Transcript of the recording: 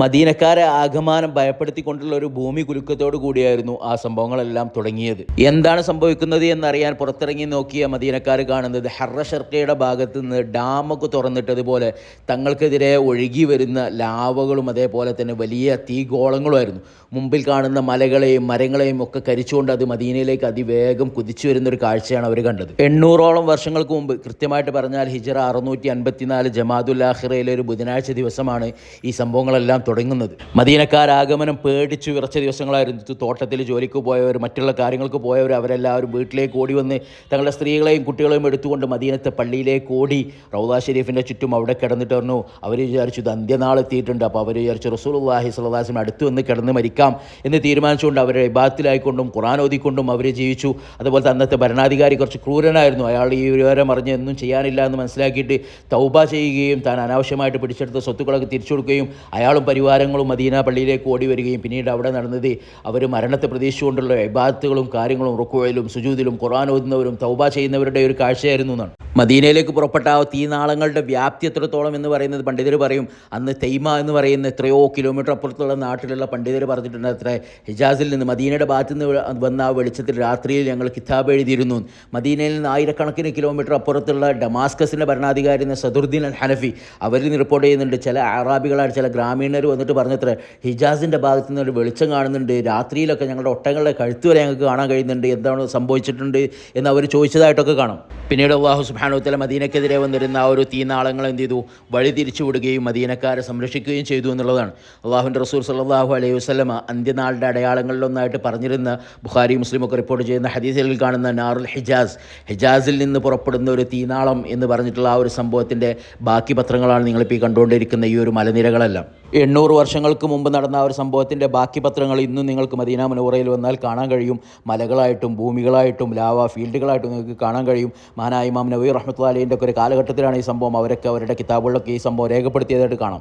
മദീനക്കാരെ ആകമാനം ഭയപ്പെടുത്തിക്കൊണ്ടുള്ള ഒരു ഭൂമി കുലുക്കത്തോടു കൂടിയായിരുന്നു ആ സംഭവങ്ങളെല്ലാം തുടങ്ങിയത്. എന്താണ് സംഭവിക്കുന്നത് എന്നറിയാൻ പുറത്തിറങ്ങി നോക്കിയ മദീനക്കാർ കാണുന്നത് ഹർറ ഷർക്കയുടെ ഭാഗത്ത് നിന്ന് ഡാമൊക്കെ തുറന്നിട്ടതുപോലെ തങ്ങൾക്കെതിരെ ഒഴുകി വരുന്ന ലാവകളും അതേപോലെ തന്നെ വലിയ തീഗോളങ്ങളുമായിരുന്നു. മുമ്പിൽ കാണുന്ന മലകളെയും മരങ്ങളെയും ഒക്കെ കരിച്ചുകൊണ്ട് അത് മദീനയിലേക്ക് അതിവേഗം കുതിച്ചു വരുന്ന ഒരു കാഴ്ചയാണ് അവർ കണ്ടത്. എണ്ണൂറോളം വർഷങ്ങൾക്ക് മുമ്പ് കൃത്യമായിട്ട് പറഞ്ഞാൽ ഹിജറ അറുന്നൂറ്റി അൻപത്തിനാല് ജമാദുല്ലാഹിറയിലെ ഒരു ബുധനാഴ്ച ദിവസമാണ് ഈ സംഭവങ്ങളെല്ലാം തുടങ്ങുന്നത്. മദീനക്കാരാഗമനം പേടിച്ചു വിറച്ച ദിവസങ്ങളായിരുന്നു. തോട്ടത്തിൽ ജോലിക്ക് പോയവർ മറ്റുള്ള കാര്യങ്ങൾക്ക് പോയവർ അവരെല്ലാവരും വീട്ടിലേക്ക് ഓടി വന്ന് തങ്ങളുടെ സ്ത്രീകളെയും കുട്ടികളെയും എടുത്തുകൊണ്ട് മദീനത്തെ പള്ളിയിലേക്ക് ഓടി റൗദ ഷെരീഫിന്റെ ചുറ്റും അവിടെ കിടന്നിട്ട് പറഞ്ഞു അവർ വിചാരിച്ചു ഇത് അന്ത്യനാളെത്തിയിട്ടുണ്ട് അപ്പോൾ അവർ വിചാരിച്ചു റസൂൽഹി സ്വലാസിന് അടുത്ത് വന്ന് കിടന്ന് മരിക്കാം. എന്ന് തീരുമാനിച്ചുകൊണ്ട് അവരെ ഇബാത്തിലായിക്കൊണ്ടും ഖുറാൻ ഓതിക്കൊണ്ടും അവർ ജീവിച്ചു. അതുപോലെ അന്നത്തെ ഭരണാധികാരി കുറച്ച് ക്രൂരനായിരുന്നു. അയാൾ ഈ വിവരം അറിഞ്ഞ് ഒന്നും ചെയ്യാനില്ല എന്ന് മനസ്സിലാക്കിയിട്ട് തൗബ ചെയ്യുകയും താൻ അനാവശ്യമായിട്ട് പിടിച്ചെടുത്ത സ്വത്തുക്കളൊക്കെ തിരിച്ചു കൊടുക്കുകയും അയാളും പരിവാരങ്ങളും മദീന പള്ളിയിലേക്ക് ഓടി വരികയും പിന്നീട് അവിടെ നടന്നത് അവർ മരണത്തെ പ്രതീക്ഷിച്ചുകൊണ്ടുള്ള വിഭാഗത്തുകളും കാര്യങ്ങളും റുക്കുവയിലും സുജൂതിലും ഖുർആൻ ഓതുന്നവരും തൗബ ചെയ്യുന്നവരുടെ ഒരു കാഴ്ചയായിരുന്നു എന്നാണ്. മദീനയിലേക്ക് പുറപ്പെട്ട ആ തീനാളങ്ങളുടെ വ്യാപ്തി എത്രത്തോളം എന്ന് പറയുന്നത് പണ്ഡിതർ പറയും. അന്ന് തെയ്മ എന്ന് പറയുന്ന എത്രയോ കിലോമീറ്റർ അപ്പുറത്തുള്ള നാട്ടിലുള്ള പണ്ഡിതർ പറഞ്ഞിട്ടുണ്ട് അത്ര. ഹിജാസിൽ നിന്ന് മദീനയുടെ ഭാഗത്തു നിന്ന് വന്ന ആ വെളിച്ചത്തിൽ രാത്രിയിൽ ഞങ്ങൾ കിതാബ് എഴുതിയിരുന്നു. മദീനയിൽ നിന്ന് ആയിരക്കണക്കിന് കിലോമീറ്റർ അപ്പുറത്തുള്ള ഡമാസ്കസിന്റെ ഭരണാധികാരി സദുർദ്ദീൻ അൽ ഹനഫി അവരിൽ നിന്ന് റിപ്പോർട്ട് ചെയ്യുന്നുണ്ട്. ചില അറാബികളായിട്ട് ചില ഗ്രാമീണർ വന്നിട്ട് പറഞ്ഞത്ര ഹിജാസിന്റെ ഭാഗത്തു നിന്ന് ഒരു വെളിച്ചം കാണുന്നുണ്ട് രാത്രിയിലൊക്കെ ഞങ്ങളുടെ ഒട്ടങ്ങളുടെ കഴുത്ത് വരെ ഞങ്ങൾക്ക് കാണാൻ കഴിയുന്നുണ്ട് എന്താണ് സംഭവിച്ചിട്ടുണ്ട് എന്ന് അവർ ചോദിച്ചതായിട്ടൊക്കെ കാണും. പിന്നീട് അള്ളാഹു സുബാനുത്തല മദീനക്കെതിരെ വന്നിരുന്ന ആ ഒരു തീനാളങ്ങൾ എന്ത് ചെയ്തു? വഴി തിരിച്ചു വിടുകയും മദീനക്കാരെ സംരക്ഷിക്കുകയും ചെയ്തു എന്നുള്ളതാണ്. അള്ളാഹുന്റെ റസൂൽ സല്ലാഹു അലൈഹി വസ്ലമ അന്ത്യനാളുടെ അടയാളങ്ങളിലൊന്നായിട്ട് പറഞ്ഞിരുന്ന ബുഖാരി മുസ്ലിം ഒക്കെ റിപ്പോർട്ട് ചെയ്യുന്ന ഹദീസുകളിൽ കാണുന്ന നാറുൽ ഹിജാസ്. ഹിജാസിൽ നിന്ന് പുറപ്പെടുന്ന ഒരു തീനാളം എന്ന് പറഞ്ഞിട്ടുള്ള ആ ഒരു സംഭവത്തിന്റെ ബാക്കി പത്രങ്ങളാണ് നിങ്ങളിപ്പോൾ ഈ കണ്ടുകൊണ്ടിരിക്കുന്ന ഈ ഒരു മലനിരകളെല്ലാം. എണ്ണൂറ് വർഷങ്ങൾക്ക് മുമ്പ് നടന്ന ആ ഒരു സംഭവത്തിന്റെ ബാക്കി പത്രങ്ങൾ ഇന്നും നിങ്ങൾക്ക് മദീന മനോറയിൽ വന്നാൽ കാണാൻ കഴിയും. മലകളായിട്ടും ഭൂമികളായിട്ടും ലാവ ഫീൽഡുകളായിട്ടും നിങ്ങൾക്ക് കാണാൻ കഴിയും. മഹാനായ ഇമാം നബീർ റഹ്മത്ത് അലീന്റെ ഒക്കെ ഒരു കാലഘട്ടത്തിലാണ് ഈ സംഭവം. അവരൊക്കെ അവരുടെ കിതാബുകളിലൊക്കെ ഈ സംഭവം രേഖപ്പെടുത്തിയതായിട്ട് കാണാം.